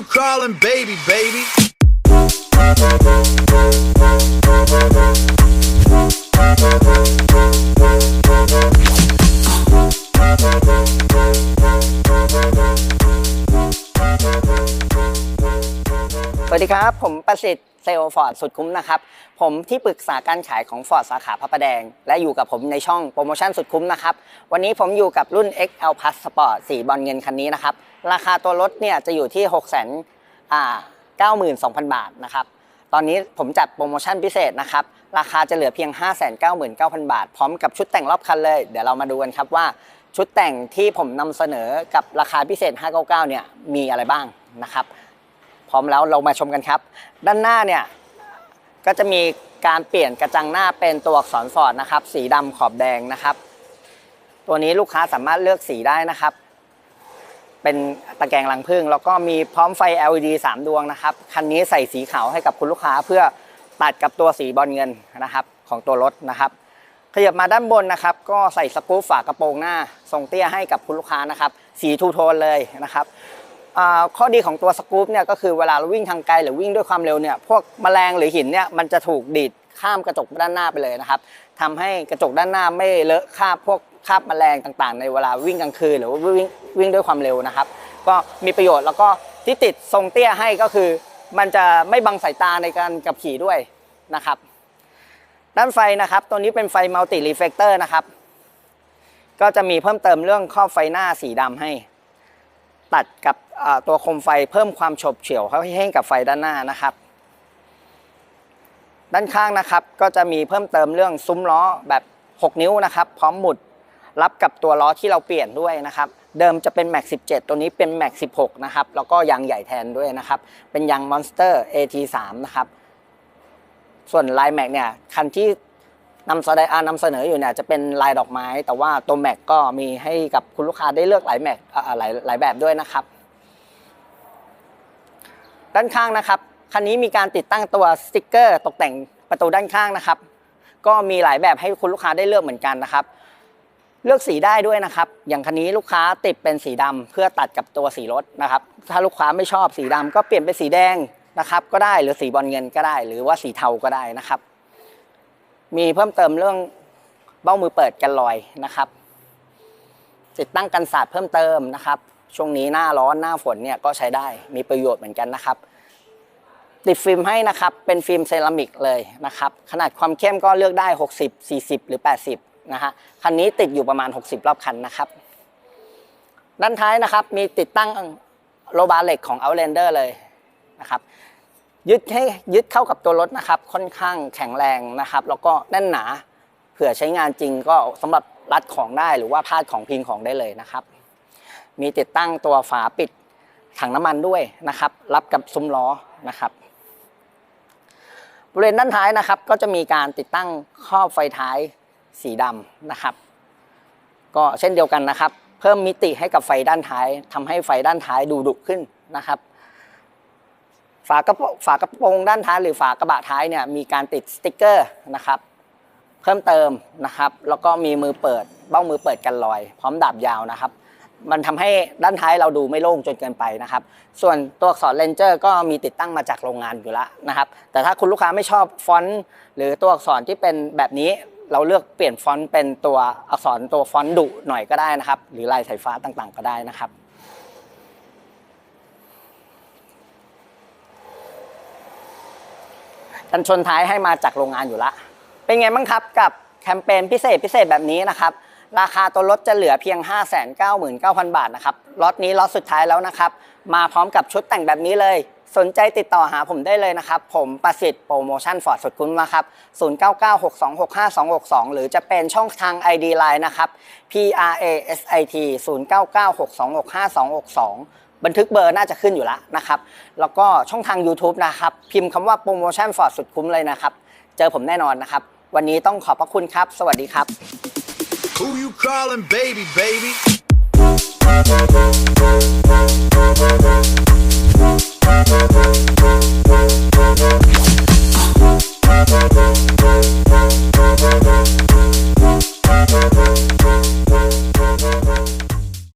you calling baby, baby? ส ครับ ผมประสิทธิ์เซลฟอร์ดสุดคุ้มนะครับ ผมที่ปรึกษาการขายของฟอร์ดสาขาพระประแดง และอยู่กับผมในช่องโปรโมชั่นสุดคุ้มนะครับ วันนี้ผมอยู่กับรุ่น XL Plus Sport สีบอลเงินคันนี้นะครับ ราคาตัวรถเนี่ยจะอยู่ที่ 6 0 0 0 0อ่า92,000 บาทนะครับ ตอนนี้ผมจัดโปรโมชั่นพิเศษนะครับ ราคาจะเหลือเพียง 599,000 บาท พร้อมกับชุดแต่งรอบคันเลย เดี๋ยวเรามาดูกันครับว่าชุดแต่งที่ผมนำเสนอกับราคาพิเศษ 599 เนี่ยมีอะไรบ้างนะครับ พร้อมแล้วเรามาชมกันครับ ด้านหน้าเนี่ยก็จะมีการเปลี่ยนกระจังหน้าเป็นตัวอักษรฟอร์ดนะครับ สีดำขอบแดงนะครับ ตัวนี้ลูกค้าสามารถเลือกสีได้นะครับ เป็นตะแกรงรังผึ้งแล้วก็มีพร้อมไฟ LED 3 ดวงนะครับคันนี้ใส่สีขาวให้กับคุณลูกค้าเพื่อตัดกับตัวสีบอลเงินนะครับ ของตัวรถนะครับขยับมาด้านบนนะครับ ก็ใส่สกรูปฝากระโปรงหน้าทรงเตี้ยให้กับคุณลูกค้านะครับ สีทูโทนเลยนะครับ ข้อดีของตัวสกู๊ปเนี่ยก็คือเวลาเราวิ่งทางไกลหรือวิ่งด้วยความเร็วเนี่ยพวกแมลงหรือหินเนี่ยมันจะถูกดีดข้ามกระจกด้านหน้าไปเลยนะครับทำให้กระจกด้านหน้าไม่เลอะคราบพวกคราบแมลงต่างๆ ในเวลาวิ่งกลางคืนหรือว่าวิ่งวิ่งด้วยความเร็วนะครับ ก็มีประโยชน์แล้วก็ที่ติดทรงเตี้ยให้ก็คือ มันจะไม่บังสายตาในการขับขี่ด้วยนะครับ ด้านไฟนะครับตัวนี้เป็นไฟมัลติรีเฟกเตอร์นะครับ ก็จะมีเพิ่มเติมเรื่องครอบไฟหน้าสีดำให้ ตัดกับตัวคมไฟเพิ่มความฉบเฉี่ยวให้ให้กับไฟด้านหน้านะครับ ด้านข้างนะครับก็จะมีเพิ่มเติมเรื่องซุ้มล้อแบบ 6 นิ้วนะครับ พร้อมหมุดรับกับตัวล้อที่เราเปลี่ยนด้วยนะครับ เดิมจะเป็น Max 17 ตัวนี้เป็น Max 16 นะครับ แล้วก็ยางใหญ่แทนด้วยนะครับ เป็นยาง Monster AT3 นะครับ ส่วนลายแม็กเนี่ยคันที่ นำแสดงอ่านำเสนออยู่เนี่ยจะเป็นลายดอกไม้ แต่ว่าตัวแม็กก็มีให้กับคุณลูกค้าได้เลือกหลายแม็กหลายหลายแบบด้วยนะครับ ด้านข้างนะครับคันนี้มีการติดตั้งตัวสติกเกอร์ ตกแต่งประตูด้านข้างนะครับ ก็มีหลายแบบให้คุณลูกค้าได้เลือกเหมือนกันนะครับ เลือกสีได้ด้วยนะครับ อย่างคันนี้ลูกค้าติดเป็นสีดำเพื่อตัดกับตัวสีรถนะครับ ถ้าลูกค้าไม่ชอบสีดำก็เปลี่ยนเป็นสีแดงนะครับ ก็ได้หรือสีบอลเงินก็ได้ หรือว่าสีเทาก็ได้นะครับ มีเพิ่มเติมเรื่องเบ้ามือเปิดกันลอยนะครับ ติดตั้งกันสาดเพิ่มเติมนะครับ ช่วงนี้หน้าร้อนหน้าฝนเนี่ยก็ใช้ได้มีประโยชน์เหมือนกันนะครับ ติดฟิล์มให้นะครับเป็นฟิล์มเซรามิกเลยนะครับ ขนาดความเข้มก็เลือกได้ 60 40 หรือ 80 นะฮะคันนี้ติดอยู่ประมาณ 60 รอบคันนะครับ ด้านท้ายนะครับมีติดตั้งโลบาร์เหล็กของ Outlander เลยนะครับ ยึดให้ยึดเข้ากับตัวรถนะครับ ค่อนข้างแข็งแรงนะครับ แล้วก็แน่นหนาเผื่อใช้งานจริงก็สำหรับรัดของได้หรือว่าพาดของพิงของได้เลยนะครับ มีติดตั้งตัวฝาปิดถังน้ำมันด้วยนะครับ รับกับซุ้มล้อนะครับบริเวณด้านท้ายนะครับ ก็จะมีการติดตั้งครอบไฟท้ายสีดำนะครับ ก็เช่นเดียวกันนะครับ เพิ่มมิติให้กับไฟด้านท้ายทำให้ไฟด้านท้ายดูดุขึ้นนะครับ ฝากระโปรงฝากระโปรงด้านท้ายหรือฝากระบะท้ายเนี่ยมีการติดสติ๊กเกอร์นะครับ เพิ่มเติมนะครับ แล้วก็มีมือเปิดเบ้ามือเปิดกันลอย พร้อมดาบยาวนะครับ มันทำให้ด้านท้ายเราดูไม่โล่งจนเกินไปนะครับ ส่วนตัวอักษรเลนเจอร์ก็มีติดตั้งมาจากโรงงานอยู่แล้วนะครับ แต่ถ้าคุณลูกค้าไม่ชอบฟอนต์หรือตัวอักษรที่เป็นแบบนี้เราเลือกเปลี่ยนฟอนต์เป็นตัวอักษรตัวฟอนต์ดุหน่อยก็ได้นะครับ หรือลายสายฟ้าต่างๆ ก็ได้นะครับ กันชนท้ายให้มาจากโรงงานอยู่ละ เป็นไงบ้างครับกับแคมเปญพิเศษพิเศษแบบนี้นะครับราคาตัวรถจะเหลือเพียง 599,000 บาทนะครับล็อตนี้ล็อตสุดท้ายแล้วนะครับมาพร้อมกับชุดแต่งแบบนี้เลย สนใจติดต่อหาผมได้เลยนะครับผมประสิทธิ์โปรโมชั่นฟอร์ดสุดคุ้มนะครับ 0996265262 หรือจะเป็นช่องทาง ID Line นะครับ P R A S I T 0996265262 บันทึกเบอร์น่าจะขึ้นอยู่แล้วนะครับ แล้วก็ช่องทาง YouTube นะครับ พิมพ์คำว่าโปรโมชั่นฟอร์ดสุดคุ้มเลยนะครับ เจอผมแน่นอนนะครับ วันนี้ต้องขอบพระคุณครับ สวัสดีครับ Who you calling baby baby